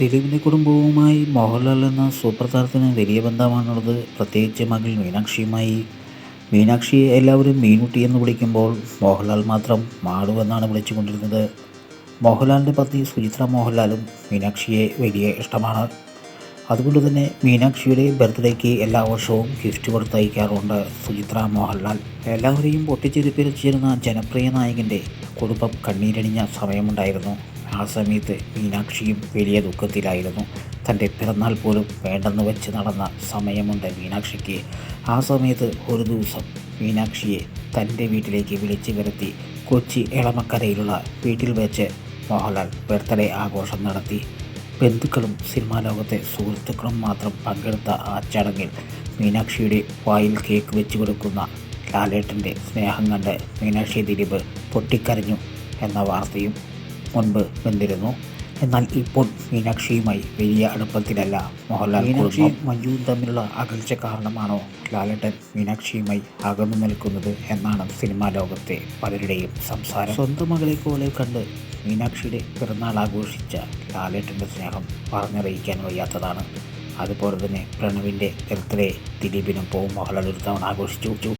ദിലീപിന്റെ കുടുംബവുമായി മോഹൻലാൽ എന്ന സൂപ്പർ താരത്തിന് വലിയ ബന്ധമാണുള്ളത്. പ്രത്യേകിച്ച് മകൾ മീനാക്ഷിയുമായി. മീനാക്ഷിയെ എല്ലാവരും മീനുട്ടി എന്ന് വിളിക്കുമ്പോൾ മോഹൻലാൽ മാത്രം മാളു എന്നാണ് വിളിച്ചുകൊണ്ടിരുന്നത്. മോഹൻലാലിന്റെ പത്നി സുചിത്ര മോഹൻലാലും മീനാക്ഷിയെ വലിയ ഇഷ്ടമാണ്. അതുകൊണ്ട് തന്നെ മീനാക്ഷിയുടെ ബർത്ത്ഡേക്ക് എല്ലാ വർഷവും ഗിഫ്റ്റ് കൊടുത്തയക്കാറുണ്ട് സുചിത്ര മോഹൻലാൽ. എല്ലാവരെയും പൊട്ടിച്ചിരിപ്പിച്ചിരുന്ന ജനപ്രിയ നായകന്റെ കുടുംബം കണ്ണീരണിഞ്ഞ സമയമുണ്ടായിരുന്നു. ആ സമയത്ത് മീനാക്ഷിയും വലിയ ദുഃഖത്തിലായിരുന്നു. തന്റെ പിറന്നാൾ പോലും വേണ്ടെന്ന് വെച്ച് നടന്ന സമയമുണ്ട് മീനാക്ഷിക്ക്. ആ സമയത്ത് ഒരു ദിവസം മീനാക്ഷിയെ തന്റെ വീട്ടിലേക്ക് വിളിച്ചു വരുത്തി കൊച്ചി എളമക്കരയിലുള്ള വീട്ടിൽ വെച്ച് മോഹൻലാൽ ബർത്ത്ഡേ ആഘോഷം നടത്തി. ബന്ധുക്കളും സിനിമാ ലോകത്തെ സുഹൃത്തുക്കളും മാത്രം പങ്കെടുത്ത ആ ചടങ്ങിൽ മീനാക്ഷിയുടെ വായിൽ കേക്ക് വെച്ച് കൊടുക്കുന്ന ലാലേട്ടന്റെ സ്നേഹം കണ്ട് മീനാക്ഷി ദിലീപ് പൊട്ടിക്കരഞ്ഞു എന്ന വാർത്തയും മുൻപ് വന്നിരുന്നു എന്നാൽ ഇപ്പോൾ മീനാക്ഷിയുമായി വലിയ അടുപ്പത്തിലല്ല. മോഹൻലാൽ മീനാക്ഷിയും മഞ്ജുവും തമ്മിലുള്ള അകൽച്ച കാരണമാണോ ലാലേട്ടൻ മീനാക്ഷിയുമായി അകന്നു നിൽക്കുന്നത് എന്നാണ് സിനിമാ ലോകത്തെ പലരുടെയും സംസാരം. സ്വന്തം മകളെ പോലെ കണ്ട് മീനാക്ഷിയുടെ പിറന്നാൾ ആഘോഷിച്ച ലാലേട്ടന്റെ സ്നേഹം പറഞ്ഞറിയിക്കാൻ വയ്യാത്തതാണ്. അതുപോലെ തന്നെ പ്രണവിന്റെ ബർത്ത്ഡേ പോവും മോഹൻലാൽ ഒരു തവണ ആഘോഷിച്ചു.